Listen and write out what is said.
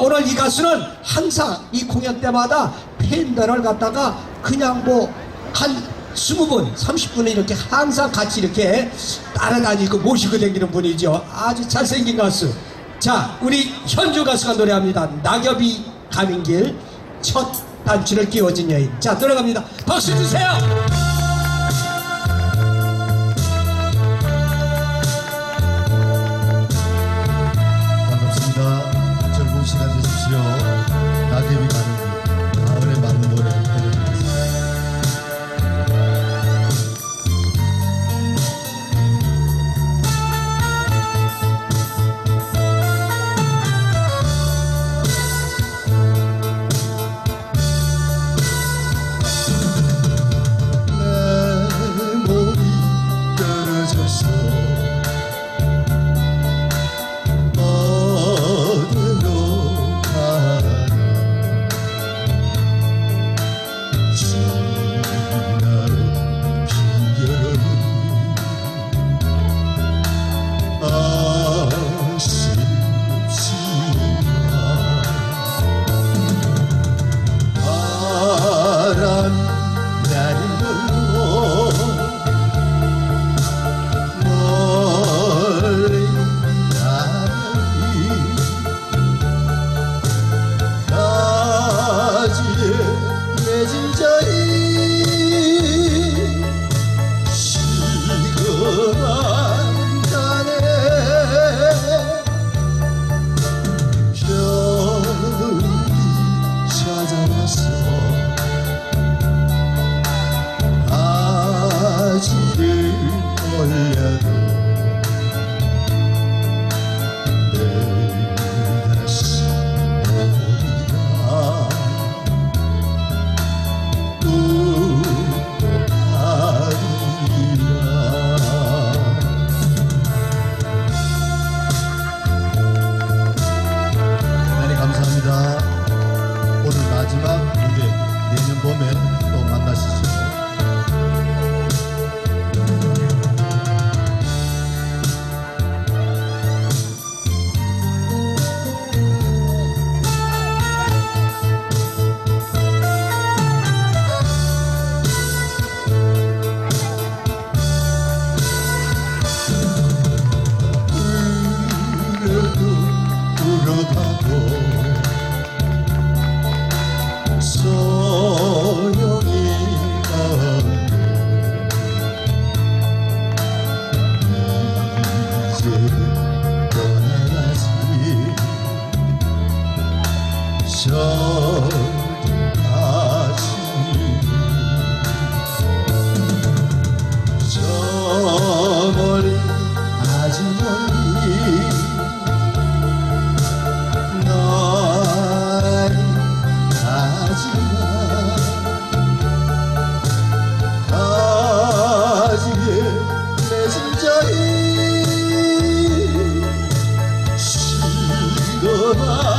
오늘 이 가수는 항상 이 공연 때마다 팬들을 갖다가 그냥 뭐한 20분, 30분을 이렇게 항상 같이 이렇게 따라다니고 모시고 다니는 분이죠. 아주 잘생긴 가수. 자, 우리 현주 가수가 노래합니다. 낙엽이 가는 길 첫 단추를 끼워준 여인. 자, 들어갑니다. 박수 주세요. 찾아와서 바지를 올려도 시